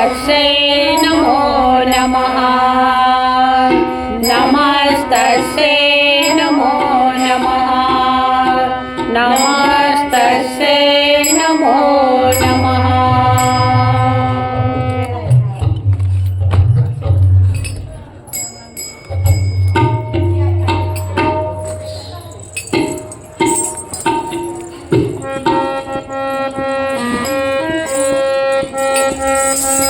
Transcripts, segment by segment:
नमस्तस्यै नमो नमः नमस्तस्यै नमो नमः नमस्तस्यै नमो नमः Thank you.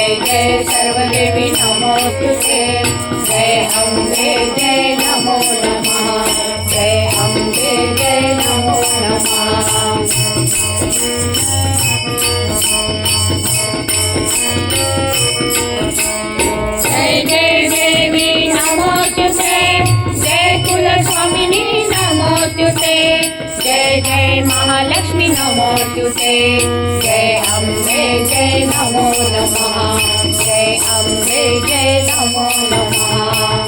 जय सर्वदेवी नमोस्तुते जय अम्बे जय नमो नमः जय अम्बे जय नमो नमः जय जय देवी नमोस्तुते जय कुलस्वामिनी नमोस्तुते जय जय महालक्ष्मी नमोस्तुते जय अम्बे जय नमो नमः। जय अम्बे जय नमो नमः।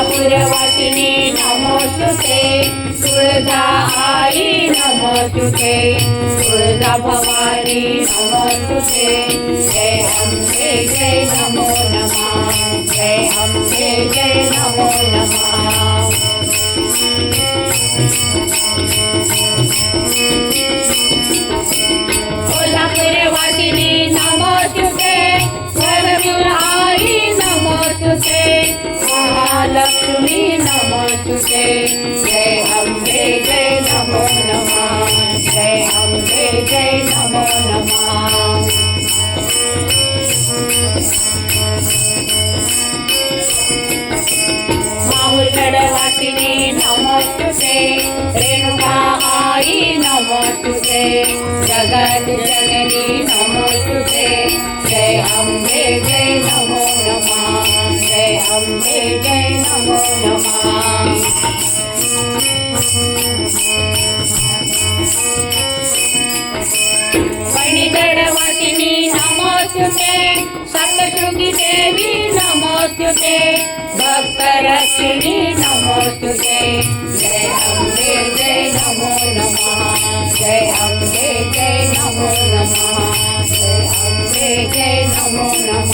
सुरपुरवासिनी नमोस्तुते तुळजा आई नमोस्तुते तुळजा भवानी नमोस्तुते जय अम्बे जय नमो नमः, जय अम्बे जय नमो नमः। वरविहारी नमोस्तुते महालक्ष्मी नमोस्तुते जय నమోస్తుతే సప్తృగి దేవి నమోస్తుతే భక్తరక్షిణి నమోస్తుతే. జయ అంబే జయ నమో నమ జయ అంబే జయ నమో నమ జయ అంబే జయ నమో నమ